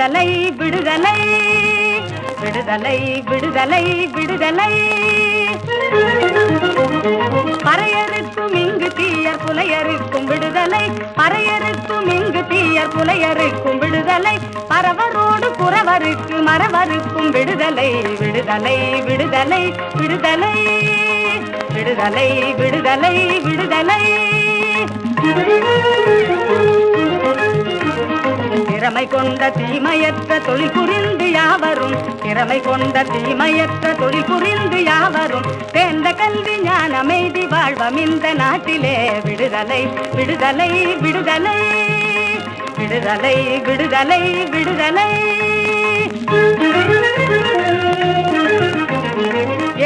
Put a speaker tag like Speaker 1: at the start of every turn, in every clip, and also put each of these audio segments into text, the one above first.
Speaker 1: விடுதலை விடுதலை. விடுதலை விடுதலை விடுதலை. பறையறுக்கும் இங்கு தீயர் புலையறுக்கும் விடுதலை. பறையறுக்கும் இங்கு தீயர் புலையறுக்கும் விடுதலை. பரவரோடு குறவருக்கு மரவருக்கும் விடுதலை. விடுதலை விடுதலை விடுதலை. விடுதலை விடுதலை விடுதலை. திறமை கொண்ட தீமையற்ற தொழில் புரிந்து யாவரும் திறமை கொண்ட தீமையற்ற தொழில் புரிந்து யாவரும் தேர்ந்த கல்வி ஞான அமைதி வாழ்வம் இந்த நாட்டிலே. விடுதலை விடுதலை விடுதலை விடுதலை விடுதலை விடுதலை.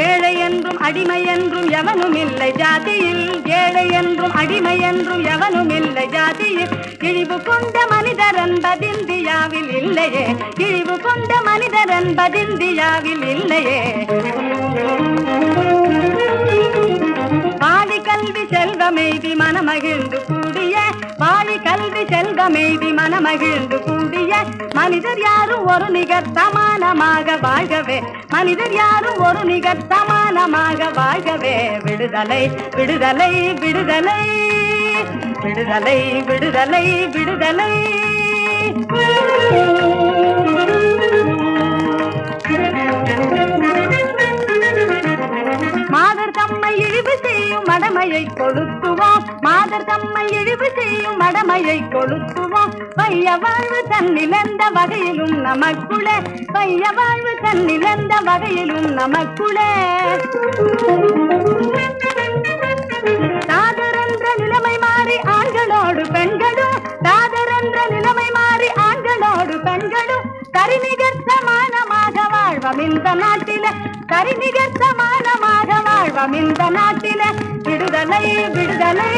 Speaker 1: ஏழை என்றும் அடிமை என்றும் எவனும் இல்லை ஜாதி ஏழை என்றும் அடிமை என்றும் எவனும் இல்லை. ஜாதியில் இழிவு கொண்ட மனிதர் என்பதிந்தியாவில் இல்லையே. இழிவு கொண்ட மனிதர் என்பதிந்தியாவில் இல்லையே. பாலி கல்வி செல்வமெய்தி மனமகிழ்ந்து கூடிய பாலி கல்வி செல்வமெய்தி மனமகிழ்ந்து கூடிய மனிதர் யாரும் ஒரு நிகர் சமானமாக வாழ்கவே மனிதர் யாரும் ஒரு நிகர்த்தமான சமானமாக வாழ்கவே. விடுதலை விடுதலை விடுதலை. விடுதலை விடுதலை விடுதலை. மாதர் தம்மை இழிவு செய்யும் மடமையை கொளுத்துவோம். மாதர் தம்மை இழிவு செய்யும் மடமையை கொளுத்துவோம். பைய வாழ்வு தன்னிழந்த வகையிலும் நமக்குளே. பைய வாழ்வு தன்னிழந்த வகையிலும் நமக்குளே. தாதரென்ற நிலைமை மாறி ஆண்களோடு பெண்களும் தாதரென்ற நிலைமை மாறி ஆண்களோடு பெண்களும். கரிநிகர் சமானமாக வாழ்வம் இந்த நாட்டில. கரிநிகர் சமானமாக வாழ்வம் இந்த நாட்டில. விடுதலை விடுதலை விடுதலை